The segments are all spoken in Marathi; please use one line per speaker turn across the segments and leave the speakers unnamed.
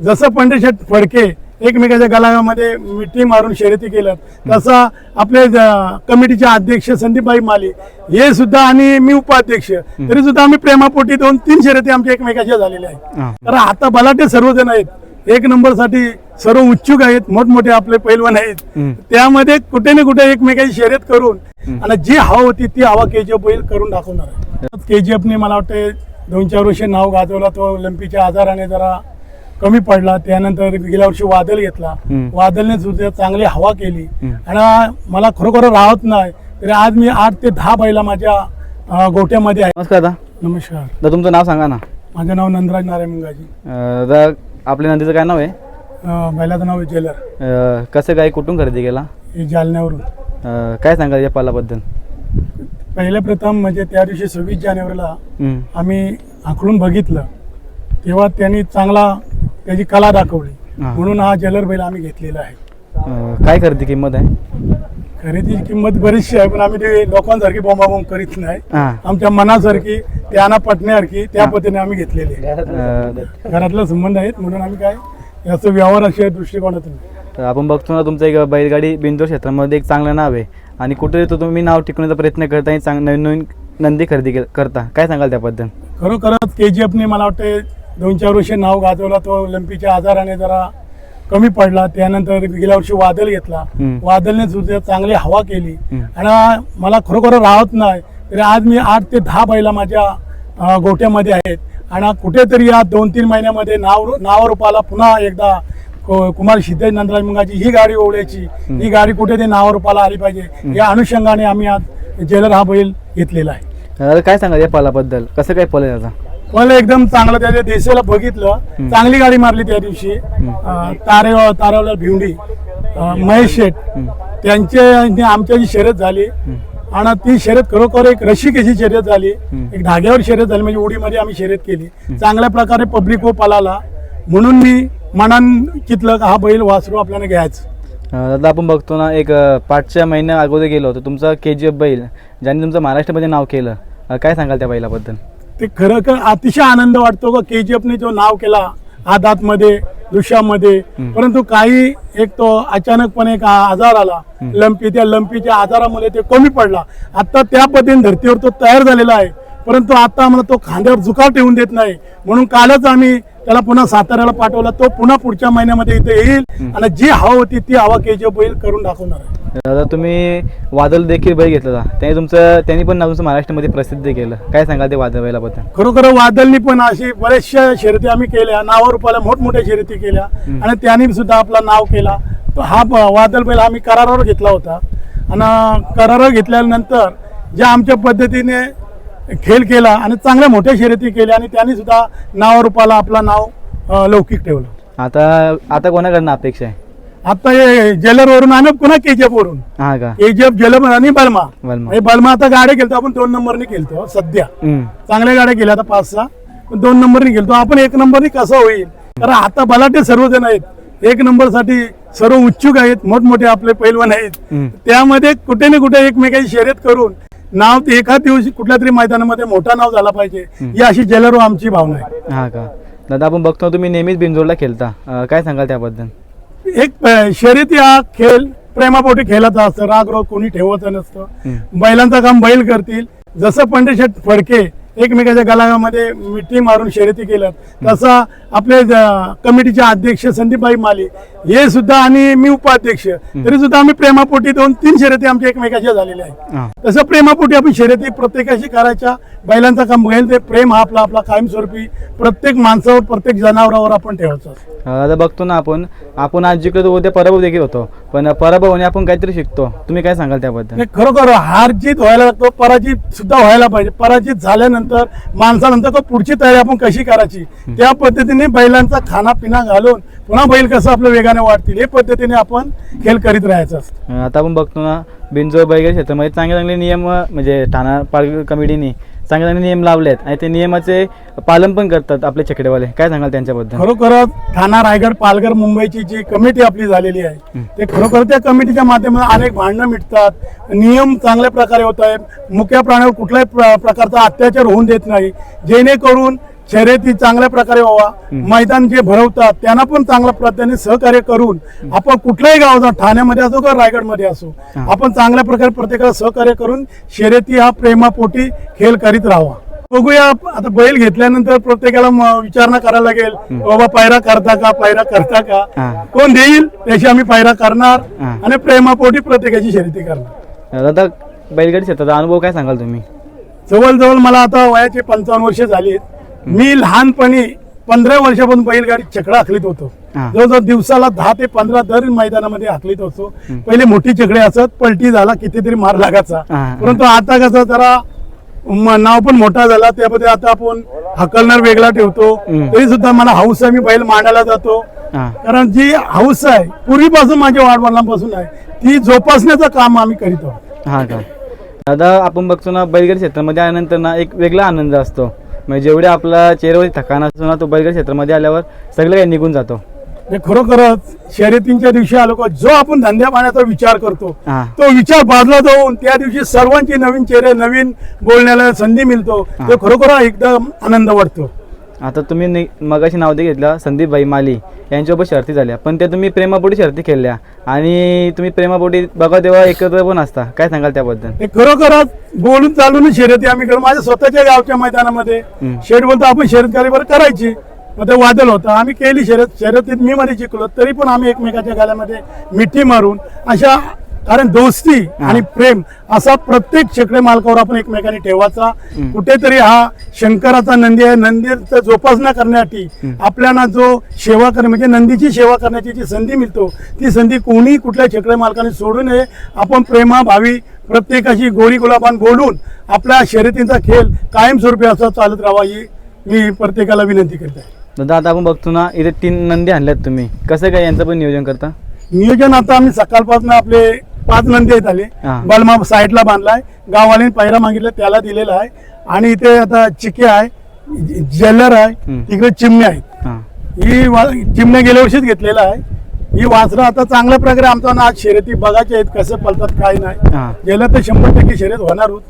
जसं पंडित फडके एकमेकाच्या गलामध्ये मिठी मारून शर्यती केल्यात तसा आपले ज- कमिटीचे अध्यक्ष संदीपबाई माली हे सुद्धा आणि मी उपाध्यक्ष तरी सुद्धा आम्ही प्रेमापोटी दोन तीन शर्यती आमच्या एकमेकाच्या झालेल्या आहेत. तर आता बलाटे सर्वजण आहेत. एक नंबरसाठी सर्व उत्सुक आहेत मोठमोठे आपले पैलवान आहेत. त्यामध्ये कुठे ना कुठे एकमेकाची शर्यत करून आणि जी हवा होती ती हवा केजीएफ बैल करून दाखवणार आहे. केजीएफने मला वाटतं दोन चार वर्षे नाव गाजवला तो ऑलिम्पिकच्या आजाराने जरा कमी पडला त्यानंतर गेल्या वर्षी वादल घेतला. वादलने सुद्धा चांगली हवा केली. आणि मला खरोखर राहत नाही तरी आज मी आठ ते दहा बैला माझ्या गोट्यामध्ये आहे
नमस्कार दादा
नमस्कार.
दादा तुमचं नाव सांगा ना.
माझं नाव नंदराज नारायण मुंगाजी.
दादा आपल्या नंदीचं काय नाव आहे?
अं, बैलाचं नाव आहे जेलर.
अं, कसं काय कुठून खरेदी केला?
हे जालन्यावरून.
अं, काय सांगाल या पालाबद्दल?
पहिल्या प्रथम म्हणजे त्या दिवशी सव्वीस जानेवारीला
हम्म.
आम्ही आखडून बघितलं तेव्हा त्यांनी चांगला त्याची कला दाखवली.
हा.
म्हणून हा जलर बैल आम्ही घेतलेला आहे.
अं, काय खरेदी किंमत आहे?
खरेदीची किंमत बरीचशी आहे पण आम्ही ते लोकांसारखी बोंबाबोंब करीत नाही.
हां.
आमच्या मनासारखी त्यांना पटण्यासारखी त्या
हा.
पद्धतीने आम्ही घेतलेली आहे.
अं,
घरातला संबंध आहेत म्हणून आम्ही काय याचं व्यवहार अशा दृष्टिकोनातून.
तर आपण बघतो ना तुमचं एक बैलगाडी बिंदू क्षेत्रामध्ये एक चांगलं नाव आहे. आणि कुठे तो तुम्ही नाव टिकवण्याचा प्रयत्न करता आणि चांग नवीन नवीन नंदी खरेदी के- करता. काय सांगाल त्याबद्दल?
खरोखरच के जी एफने मला वाटतं दोन चार वर्षे नाव गाजवला तो ऑलिम्पिकच्या आजाराने जरा कमी पडला. त्यानंतर गेल्या वर्षी वादल घेतला. वादलने सुद्धा चांगली हवा केली. आणि मला खरोखर राहत नाही. तरी आज मी आठ ते दहा बैला माझ्या गोट्यामध्ये आहेत. आणि कुठेतरी या दोन तीन महिन्यामध्ये नाव नावरूपाला पुन्हा एकदा कुमार सिद्धेश नंदराज मुंगाची ही गाडी ओढायची. ही गाडी कुठेतरी नावरूपाला आली पाहिजे. या अनुषंगाने आम्ही आज जेलर हा बैल घेतलेला आहे.
काय सांगाल या पालाबद्दल? कसं काय पल आहे
मला एकदम चांगलं त्या देशाला बघितलं चांगली गाडी मारली त्या दिवशी. तारे तारावला भिवंडी महेश शेठ. त्यांचे आणि आमच्या जी शर्यत झाली आणि ती शर्यत खरोखर एक रशिकेची शर्यत झाली. एक धाग्यावर शर्यत झाली म्हणजे उडीमध्ये आम्ही शर्यत केली. चांगल्या प्रकारे पब्लिक व पलाला. म्हणून मी मनान चितलं का हा बैल वासरू आपल्याला घ्यायचं.
दादा आपण बघतो ना एक पाचच्या महिन्या अगोदर गेलो होतो. तुमचा के जी एफ बैल ज्याने तुमचं महाराष्ट्रामध्ये नाव केलं काय सांगाल त्या बैलाबद्दल?
ते खरं खरं अतिशय आनंद वाटतो का के जी एफने जो नाव केला आदातमध्ये दृश्यामध्ये. परंतु काही एक तो अचानकपणे एक आजार आला. लंपी त्या लंपीच्या आजारामुळे ते कमी पडला. आता त्या पद्धतीने धर्तीवर तो तयार झालेला आहे. परंतु आता आम्हाला तो खांद्यावर झुकाव ठेवून देत नाही. म्हणून कालच आम्ही त्याला पुन्हा साताऱ्याला पाठवला. तो पुन्हा पुढच्या महिन्यामध्ये इथे येईल आणि जी हवा होती ती हवा के जी बैल करून दाखवणार आहे.
दादा तुम्ही वादल देखील बैल घेतला त्याने तुमचं त्यांनी पण तुमचं महाराष्ट्रामध्ये प्रसिद्ध केलं. काय सांगाल ते वादळ बैलाबद्दल?
खरोखर वादलनी पण अशी बऱ्याचशा शर्यती आम्ही केल्या. नावारूपाला मोठमोठ्या शर्यती केल्या. आणि त्यांनी सुद्धा आपला नाव केला. तो हा वादल बैल आम्ही करारावर घेतला होता. आणि करारावर घेतल्यानंतर ज्या आमच्या पद्धतीने खेळ केला आणि चांगल्या मोठ्या शर्यती केल्या आणि त्यांनी सुद्धा नावारूपाला आपला नाव लौकिक ठेवलं.
आता आता कोणाकडनं अपेक्षा आहे?
आता हे जेलरवरून आणि पुन्हा केजीएफ वरून.
हा का?
केजीएफ जेलर आणि बलमा
बलमा
हे बलमा आता गाड्या खेळतो आपण दोन नंबरने खेळतो सध्या.
हम्म.
चांगल्या गाड्या गेल्या आता पाच सहा. पण दोन नंबरने गेलतो. आपण एक नंबरने कसं होईल? कारण आता बलाटे सर्वजण आहेत. एक नंबरसाठी सर्व उत्सुक आहेत मोठमोठे आपले पैलवान आहेत.
हम्म.
त्यामध्ये कुठे ना कुठे एकमेकाची शर्यत करून नाव ते एका दिवशी कुठल्या तरी मैदानामध्ये मोठा नाव झाला पाहिजे. ही अशी जेलर आमची भावना आहे.
हा का? दादा आपण बघतो तुम्ही नेहमीच बिंजोडला खेळता. अं, काय सांगाल त्याबद्दल?
एक शर्यती हा खेळ प्रेमापोटी खेळाचा असतं. राग रोग कोणी ठेवत नसतं. बैलांचं काम बैल करतील. जसं पंडित फडके एकमेकाच्या गलामध्ये मिठी मारून शर्यती केलं तसा आपले कमिटीचे अध्यक्ष संदीपबाई माली हे सुद्धा आणि मी उपाध्यक्ष. तरी सुद्धा आम्ही प्रेमापोटी दोन तीन शर्यती आमच्या एकमेकाच्या झालेल्या आहेत. तसं प्रेमापोटी आपण शर्यती प्रत्येकाशी करायच्या. बैलांचा काम बैल ते. प्रेम हा आपला आपला कायमस्वरूपी प्रत्येक माणसावर प्रत्येक जनावरावर आपण ठेवायचं.
दादा बघतो ना आपण. आपण आज तर उद्या पराभव देखील होतो. पण पराभवाने आपण काहीतरी शिकतो. तुम्ही काय सांगाल त्याबद्दल?
खरोखर हार जीत व्हायला लागतो पराजित सुद्धा व्हायला पाहिजे. पराजित झाल्यानंतर माणसानंतर तो पुढची तयारी आपण कशी करायची? त्या पद्धतीने बैलांचा खाना पिना घालून पुन्हा बैल कसं आपल्या वेगाने वाढतील हे पद्धतीने आपण खेळ करीत राहायचं असतं.
अं, आता आपण बघतो ना बिंजोड बैलगाडी क्षेत्रामध्ये चांगले चांगले नियम अं, म्हणजे ठाणा पालघर कमिटीने चांगले नियम लावले आहेत आणि ते नियमाचे पालन पण करतात आपले छकडेवाले. काय सांगाल त्यांच्याबद्दल?
खरोखरच ठाणा रायगड पालघर मुंबईची जी कमिटी आपली झालेली आहे ते खरोखर त्या कमिटीच्या माध्यमातून अनेक भांडणं मिटतात. नियम चांगल्या प्रकारे होत आहेत. मुख्य प्राण्यावर कुठल्याही प्र- प्रकारचा अत्याचार होऊन देत नाही. जेणेकरून शर्यती चांगल्या प्रकारे व्हावा मैदान जे भरवतात त्यांना पण चांगल्या पद्धतीने सहकार्य करून आपण कुठल्याही गावाचा ठाण्यामध्ये असो का रायगडमध्ये असो. आपण चांगल्या प्रकारे प्रत्येकाला सहकार्य करून शर्यती हा प्रेमापोटी खेळ करीत राहावा. बघूया आता बैल घेतल्यानंतर प्रत्येकाला विचारणा करायला लागेल बाबा पायरा करता का पायरा करता. का? कोण देईल? त्याची आम्ही पायरा करणार. आणि प्रेमापोटी प्रत्येकाची शर्यती करणार.
दादा बैलगाडी क्षेत्राचा अनुभव काय सांगाल तुम्ही?
जवळजवळ मला आता वयाचे पंचावन्न वर्ष झाली मी लहानपणी पंधरा वर्षापासून बैलगाडी चकडा आखलीत होतो. जवळजवळ दिवसाला दहा ते पंधरा दर मैदानामध्ये आखलीत होतो. पहिले मोठी चकडे असत पलटी झाला कितीतरी मार लागायचा. परंतु आता कसं जरा नाव पण मोठा झाला त्यामध्ये आता आपण हकलणार वेगळा ठेवतो. तरी सुद्धा मला हाऊस आहे मी बैल मांडायला जातो. कारण जी हाऊस आहे पूर्वीपासून माझ्या वाडवडिलांपासून आहे ती जोपासण्याचं काम आम्ही करीत आहोत.
दादा आपण बघतो ना बैलगाडी क्षेत्रामध्ये आल्यानंतर ना एक वेगळा आनंद असतो. म्हणजे जेवढे आपला चेहऱ्यावरती थकान असतो ना तो बैलगाडी क्षेत्रामध्ये आल्यावर सगळं काही निघून जातो.
हे खरोखरच शर्यतींच्या दिवशी आलो का जो आपण धंद्या पाण्याचा विचार करतो तो विचार बाजला जाऊन त्या दिवशी सर्वांची नवीन चेहरे नवीन बोलण्याला संधी मिळतो. तो खरोखर एकदम आनंद वाटतो.
आता तुम्ही नि- मगाशी नाव दे घेतलं संदीप भाई माली. यांच्यासोबत शर्ती झाल्या. पण त्या तुम्ही प्रेमापोटी शर्ती खेळल्या आणि तुम्ही प्रेमापोटी बघा तेव्हा एकत्र पण असता. काय सांगाल त्याबद्दल?
खरोखरच बोलून चालून शर्यती आम्ही करू. माझ्या स्वतःच्या गावच्या मैदानामध्ये. शेड बोलतो आपण शर्यत बरं करायची. मग ते वादल होतं. आम्ही केली शर्यत. शर्यतीत मी मध्ये जिंकलो. तरी पण आम्ही एकमेकाच्या गाल्यामध्ये मिठी मारून अशा कारण दोस्ती आणि प्रेम असा प्रत्येक शेकडे मालकावर आपण एकमेकाने ठेवायचा. कुठेतरी हा शंकराचा नंदी आहे. नंदीचा जोपासना करण्यासाठी आपल्याला जो सेवा करणे म्हणजे नंदीची सेवा करण्याची जी संधी मिळतो ती संधी कोणी कुठल्या शेकडे मालकाने सोडू नये. आपण प्रेमाभावी प्रत्येकाशी गोरी गुलाबान बोलून आपल्या शर्यतींचा खेळ कायमस्वरूपी असा चालत राहावा ही मी प्रत्येकाला विनंती करत. आहे
दादा आता आपण बघतो ना इथे तीन नंदी आणल्यात तुम्ही. कसं काय यांचं पण नियोजन करता?
नियोजन आता आम्ही सकाळपासून आपले पाच नंदी आहेत आले.
हा.
बलमा साईडला बांधलाय. गाववाल्याने पायरा मागितला त्याला दिलेला आहे. आणि इथे आता चिके आहे जेलर आहे
हम्म.
तिकडे चिमण्या आहेत.
हां.
ही वा- चिमण्या गेल्या वर्षीच घेतलेला आहे. ही वासरं आता चांगल्या प्रकारे आमचा ना आज शर्यती बघायचे आहेत कसं पलतात काय नाही. गेलं तर शंभर टक्के शर्यत होणार होत.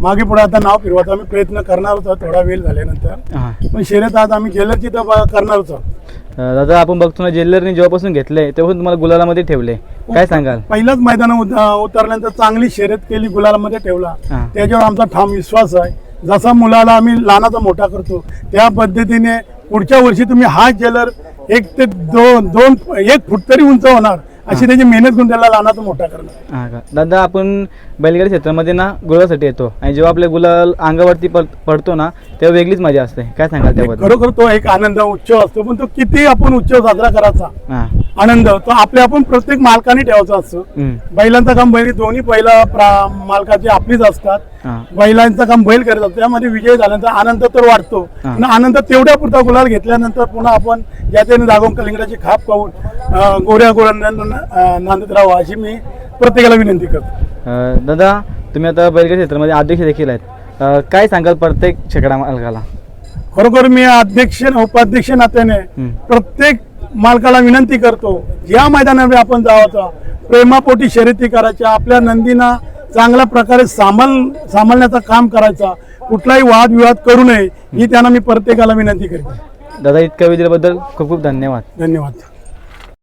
मागे पुढे आता नाव फिरवायचं. आम्ही प्रयत्न करणार होतो. थोडा वेळ झाल्यानंतर.
हां.
पण शर्यत आज आम्ही गेलं तिथं ब- करणार होतो.
अं, दादा आपण बघतो ना जेलरने जेव्हापासून घेतलंय तेव्हा तुम्हाला गुलालामध्ये ठेवले काय सांगाल?
पहिल्याच मैदानात उतरल्यानंतर चांगली शर्यत केली गुलालामध्ये ठेवला.
हा.
त्याच्यावर आमचा ठाम विश्वास आहे. जसा मुलाला आम्ही लहानाचा मोठा करतो त्या पद्धतीने पुढच्या वर्षी तुम्ही हा जेलर एक ते दोन दोन एक फूट तरी उंच होणार. अशी त्याची मेहनत करून त्याला मोठा करणार.
हां का? दादा आपण बैलगाडी क्षेत्रामध्ये ना गुलासाठी येतो. आणि जेव्हा आपले गुलाल अंगावरती पड- पडतो ना तेव्हा वेगळीच मजा असते. काय सांगाल त्याबद्दल?
खरोखर तो एक आनंद उत्सव असतो. पण तो किती आपण उत्सव साजरा करायचा
हां.
आनंद तो आपल्या आपण प्रत्येक मालकाने ठेवायचा असतो.
हम्म.
बैलांचं काम बैल दोन्ही पहिला प्रा- मालकाचे आपलीच असतात.
हां.
बैलांचं काम बैल करत असतो. त्यामध्ये विजय झाल्यानंतर आनंद तर वाटतो
हा.
आणि आनंद तेवढ्या पुरता गुलाल घेतल्यानंतर पुन्हा आपण ज्याच्याने जागोन कलिंगडाची खाप पाहून अं, गोऱ्या गोऱ्या नांदत राहावं अशी मी प्रत्येकाला विनंती करतो
अं, दादा तुम्ही आता बैलगाडी क्षेत्रामध्ये अध्यक्ष देखील आहेत. अं, काय सांगाल प्रत्येक छकडा मालकाला?
खरोखर मी अध्यक्ष उपाध्यक्ष नात्याने
हम्म.
प्रत्येक मालकाला विनंती करतो या मैदानामध्ये आपण जावाचा. प्रेमापोटी शर्यती करायच्या आपल्या नंदीना चांगल्या प्रकारे सांभाळ सांभाळण्याचं काम करायचा. कुठलाही वादविवाद करू नये ही त्यांना मी प्रत्येकाला विनंती करते.
दादा इतक्या वेळ दिल्याबद्दल खूप खूप धन्यवाद.
धन्यवाद.